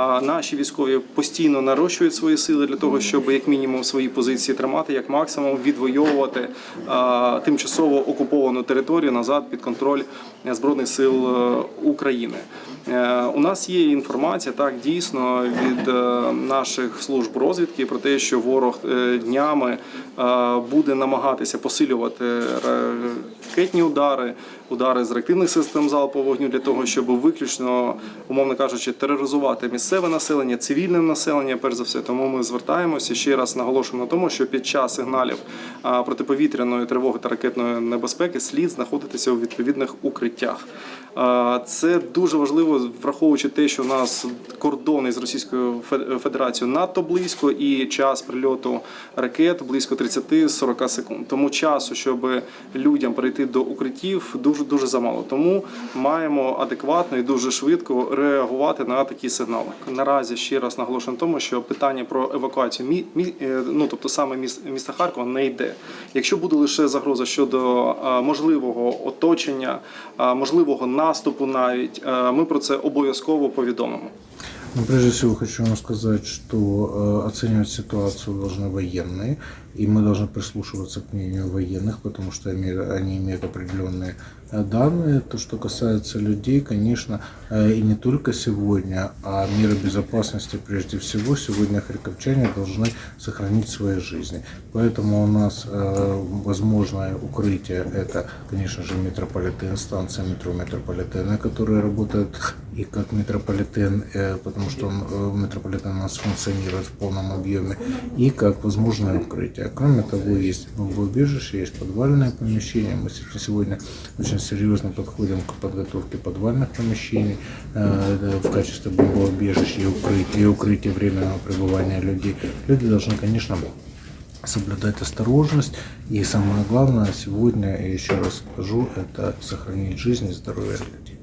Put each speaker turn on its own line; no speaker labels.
А наші військові постійно нарощують свої сили для того, щоб як мінімум свої позиції тримати, як максимум відвоювати тимчасово окуповану територію назад під контроль збройних сил е, України. Е, У нас є інформація так дійсно від е, наших служб розвідки про те, що ворог днями буде намагатися посилювати ракетні удари, удари з реактивних систем залпового вогню для того, щоб виключно, умовно кажучи, тероризувати місцеве населення, цивільне населення. Перш за все, тому ми звертаємося ще раз наголошуємо на тому, що під час сигналів протиповітряної тривоги та ракетної небезпеки слід знаходитися у відповідних укриттях. Це дуже важливо, враховуючи те, що у нас кордони з Російською Федерацією надто близько, і час прильоту ракет близько 30-40 секунд. Тому часу, щоб людям перейти до укриттів, дуже дуже замало. Тому маємо адекватно і дуже швидко реагувати на такі сигнали. Наразі ще раз наголошую на тому, що питання про евакуацію мі, мі- е, ну тобто саме міс- міста Харкова не йде. Якщо буде лише загроза щодо е, можливого оточення, е, можливого наступу, навіть ми про це обов'язково повідомимо.
Ну, прежде всего хочу вам сказать, что э, оценивать ситуацию должны военные, и мы должны прислушиваться к мнению военных, потому что име- они имеют определенные э, данные. То, что касается людей, конечно, э, и не только сегодня, а меры безопасности прежде всего, сегодня харьковчане должны сохранить свои жизни. Поэтому у нас э, возможное укрытие это, конечно же, метрополитен, станция метро метрополитена, которая работает и как метрополитен, э, потому что он, э, метрополитен у нас функционирует в полном объеме, и как возможное укрытие. Кроме того, есть бомбоубежище, есть подвальное помещение. Мы се- сегодня очень серьезно подходим к подготовке подвальных помещений э, в качестве бомбоубежища и укрытия, и укрытия временного пребывания людей. Люди должны, конечно, соблюдать осторожность. И самое главное сегодня, я еще раз скажу, это сохранить жизнь и здоровье людей.